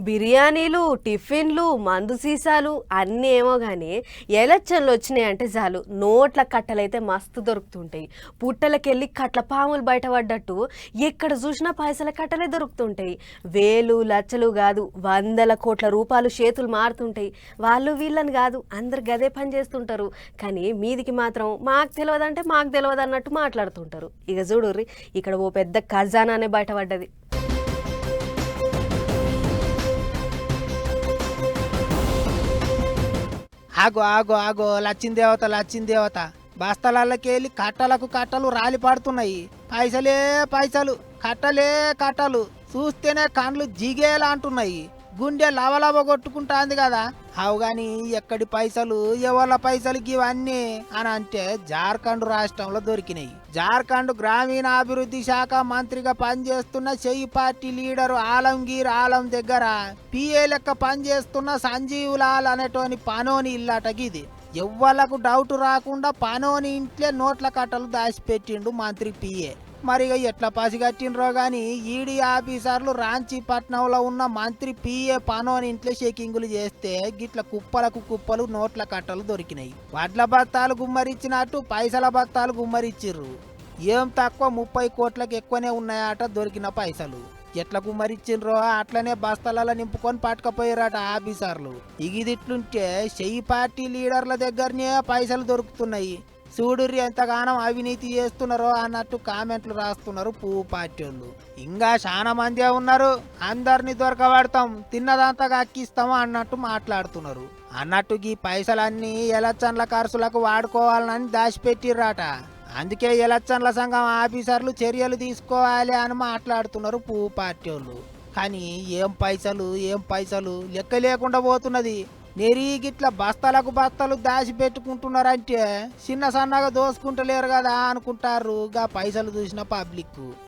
బిర్యానీలు టిఫిన్లు మందు సీసాలు అన్నీ ఏమో కానీ ఎలక్షన్లు వచ్చినాయి అంటే చాలు. నోట్ల కట్టలైతే మస్తు దొరుకుతుంటాయి. పుట్టలకెళ్ళి కట్ల పాములు బయటపడ్డట్టు ఎక్కడ చూసినా పైసల కట్టలే దొరుకుతుంటాయి. వేలు లచ్చలు కాదు వందల కోట్ల రూపాయలు చేతులు మారుతుంటాయి. వాళ్ళు వీళ్ళని కాదు అందరు గదే పని చేస్తుంటారు. కానీ మీదికి మాత్రం మాకు తెలియదంటే మాకు తెలియదు అన్నట్టు మాట్లాడుతుంటారు. ఇక చూడుర్రి ఇక్కడ ఓ పెద్ద ఖజానానే బయటపడ్డది. ఆగో ఆగో ఆగో లచ్చిన దేవత లచ్చిన దేవత. బస్తాలకి వెళ్ళి కట్టలకు కట్టలు రాలి పడుతున్నాయి. పైసలే పైసలు కట్టలే కట్టలు. చూస్తేనే కండ్లు జిగేలా అంటున్నాయి. గుండె లవలవ కొట్టుకుంటాంది కదా. అవు గాని ఎక్కడి పైసలు ఎవరి పైసలు ఇవన్నీ అని అంటే జార్ఖండ్ రాష్ట్రంలో దొరికినాయి. జార్ఖండ్ గ్రామీణాభివృద్ధి శాఖ మంత్రిగా పనిచేస్తున్న చెయ్యి పార్టీ లీడరు ఆలంగీర్ ఆలం దగ్గర పిఏ లెక్క పనిచేస్తున్న సంజీవ్ లాల్ అనేటోని పనోని ఇల్లాటకి ఇది. ఎవ్వలకు డౌట్ రాకుండా పనోని ఇంట్లే నోట్ల కట్టలు దాచిపెట్టిండు మంత్రి పిఏ మరి ఇక ఎట్లా కట్టిండ్రో కానీ ఈడీ ఆఫీసర్లు రాంచీపట్నంలో ఉన్న మంత్రి పిఏ పనోని ఇంట్లో షేకింగులు చేస్తే గిట్ల కుప్పలకు కుప్పలు నోట్ల కట్టలు దొరికినాయి. వడ్ల బత్తాలు గుమ్మరిచ్చినట్టు పైసల బత్తాలు గుమ్మరిచ్చిర్రు. ఏం తక్కువ ముప్పై కోట్లకు ఎక్కువనే ఉన్నాయట దొరికిన పైసలు. ఎట్లా గుమ్మరిచ్చిండ్రో అట్లనే బస్తాలలో నింపుకొని పట్టుకపోయారట ఆఫీసర్లు. ఇగిదిట్లుంటే చెయ్యి పార్టీ లీడర్ల దగ్గరనే పైసలు దొరుకుతున్నాయి. చూడుర్రి ఎంతగానో అవినీతి చేస్తున్నారో అన్నట్టు కామెంట్లు రాస్తున్నారు పువ్వు పార్టీ వాళ్ళు ఇంకా చాలా మందే ఉన్నారు. అందరిని దొరకబడతాం తిన్నదంతా అక్కిస్తాము అన్నట్టు మాట్లాడుతున్నారు. అన్నట్టు ఈ పైసలన్నీ ఎలక్షన్ల ఖర్చులకు వాడుకోవాలని దాచిపెట్టిర్రాట. అందుకే ఎలక్షన్ల సంఘం ఆఫీసర్లు చర్యలు తీసుకోవాలి అని మాట్లాడుతున్నారు పువ్వు పార్టీ వాళ్ళు కానీ ఏం పైసలు ఏం పైసలు లెక్క లేకుండా పోతున్నది. నెరీగిట్ల బస్తాలకు బస్తాలు దాచి పెట్టుకుంటున్నారంటే చిన్న సన్నగా దోసుకుంటలేరు కదా అనుకుంటారు గా పైసలు చూసిన పబ్లిక్